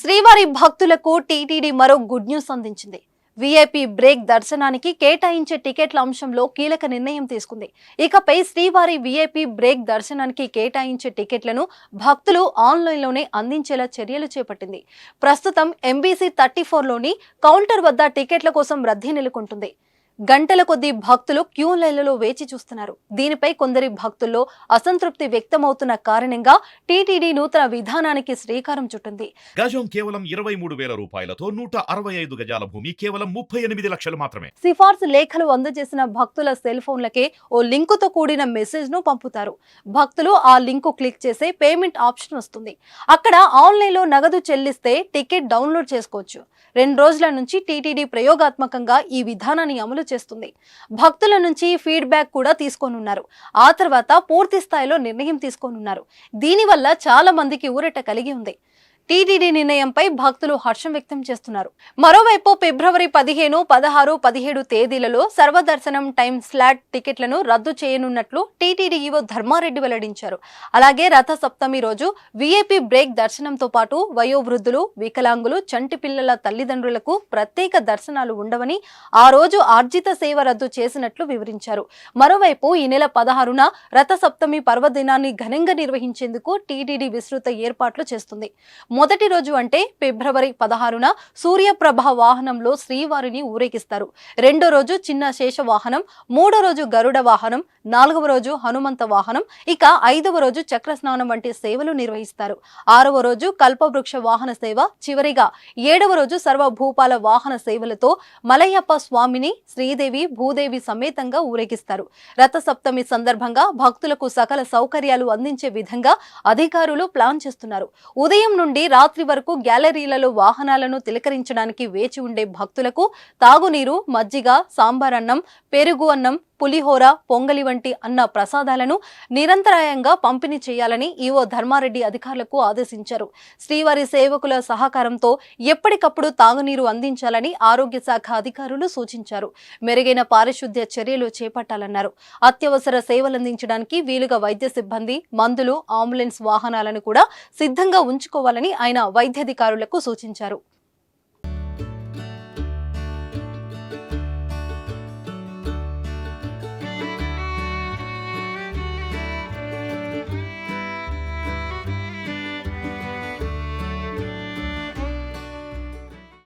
శ్రీవారి భక్తులకు టీటీడీ మరో గుడ్ న్యూస్ అందించింది. వీఐపీ బ్రేక్ దర్శనానికి కేటాయించే టికెట్ల అంశంలో కీలక నిర్ణయం తీసుకుంది. ఇకపై శ్రీవారి వీఐపీ బ్రేక్ దర్శనానికి కేటాయించే టికెట్లను భక్తులు ఆన్లైన్లోనే అందించేలా చర్యలు చేపట్టింది. ప్రస్తుతం ఎంబీసీ థర్టీ ఫోర్లోని కౌంటర్ వద్ద టికెట్ల కోసం రద్దీ నెలకొంటుంది. గంటల కొద్దీ భక్తులు క్యూ లైన్లలో వేచి చూస్తున్నారు. దీనిపై కొందరి భక్తుల్లో అసంతృప్తి వ్యక్తమవుతున్న కారణంగా టీటీడీ నూతన విధానానికి శ్రీకారం చుట్టింది. గజం కేవలం ఇరవై మూడు వేల రూపాయలతో నూట అరవై ఐదు గజాల భూమి కేవలం ముప్పై ఎనిమిది లక్షలు మాత్రమే. సిఫార్సు లేఖలు అందజేసిన భక్తుల సెల్ ఫోన్లకే ఓ లింకుతో కూడిన మెసేజ్ను పంపుతారు. భక్తులు ఆ లింకు క్లిక్ చేస్తే పేమెంట్ ఆప్షన్ వస్తుంది. అక్కడ ఆన్లైన్లో నగదు చెల్లిస్తే టికెట్ డౌన్లోడ్ చేసుకోవచ్చు. రెండు రోజుల నుంచి టీటీడీ ప్రయోగాత్మకంగా ఈ విధానాన్ని అమలు చేస్తుంది. భక్తుల నుంచి ఫీడ్బ్యాక్ కూడా తీసుకోనున్నారు. ఆ తర్వాత పూర్తి స్థాయిలో నిర్ణయం తీసుకోనున్నారు. దీనివల్ల చాలా మందికి ఊరట కలిగి ఉంది. టీటీడీ నిర్ణయంపై భక్తులు హర్షం వ్యక్తం చేస్తున్నారు. మరోవైపు ఫిబ్రవరి పదిహేను పదహారు పదిహేడు తేదీలలో సర్వదర్శనం టైం స్లాట్ టికెట్లను రద్దు చేయనున్నట్లు టీటీడీ ఈవో ధర్మారెడ్డి వెల్లడించారు. అలాగే రథ సప్తమి రోజు వీఐపీ బ్రేక్ దర్శనంతో పాటు వయోవృద్ధులు వికలాంగులు చంటి పిల్లల తల్లిదండ్రులకు ప్రత్యేక దర్శనాలు ఉండవని ఆ రోజు ఆర్జిత సేవ రద్దు చేసినట్లు వివరించారు. మరోవైపు ఈ నెల పదహారున రథ సప్తమి పర్వదినాన్ని ఘనంగా నిర్వహించేందుకు టీటీడీ విస్తృత ఏర్పాట్లు చేస్తుంది. మొదటి రోజు అంటే ఫిబ్రవరి పదహారున సూర్యప్రభ వాహనంలో శ్రీవారిని ఊరేగిస్తారు. రెండో రోజు చిన్న శేష వాహనం మూడో రోజు గరుడ వాహనం నాలుగవ రోజు హనుమంత వాహనం ఇక ఐదవ రోజు చక్ర స్నానం వంటి సేవలు నిర్వహిస్తారు. ఆరవ రోజు కల్పవృక్ష వాహన సేవ చివరిగా ఏడవ రోజు సర్వభూపాల వాహన సేవలతో మలయప్ప స్వామిని శ్రీదేవి భూదేవి సమేతంగా ఊరేగిస్తారు. రథ సప్తమి సందర్భంగా భక్తులకు సకల సౌకర్యాలు అందించే విధంగా అధికారులు ప్లాన్ చేస్తున్నారు. ఉదయం నుండి నుండి రాత్రి వరకు గ్యాలరీలలో వాహనాలను తిలకరించడానికి వేచి ఉండే భక్తులకు తాగునీరు మజ్జిగ సాంబార్ అన్నం పెరుగు అన్నం పులిహోర పొంగలి వంటి అన్న ప్రసాదాలను నిరంతరాయంగా పంపిణీ చేయాలని ఈవో ధర్మారెడ్డి అధికారులకు ఆదేశించారు. శ్రీవారి సేవకుల సహకారంతో ఎప్పటికప్పుడు తాగునీరు అందించాలని ఆరోగ్య శాఖ అధికారులు సూచించారు. మెరుగైన పారిశుద్ధ్య చర్యలు చేపట్టాలన్నారు. అత్యవసర సేవలందించడానికి వీలుగా వైద్య సిబ్బంది మందులు అంబులెన్స్ వాహనాలను కూడా సిద్ధంగా ఉంచుకోవాలని ఆయన వైద్యాధికారులకు సూచించారు.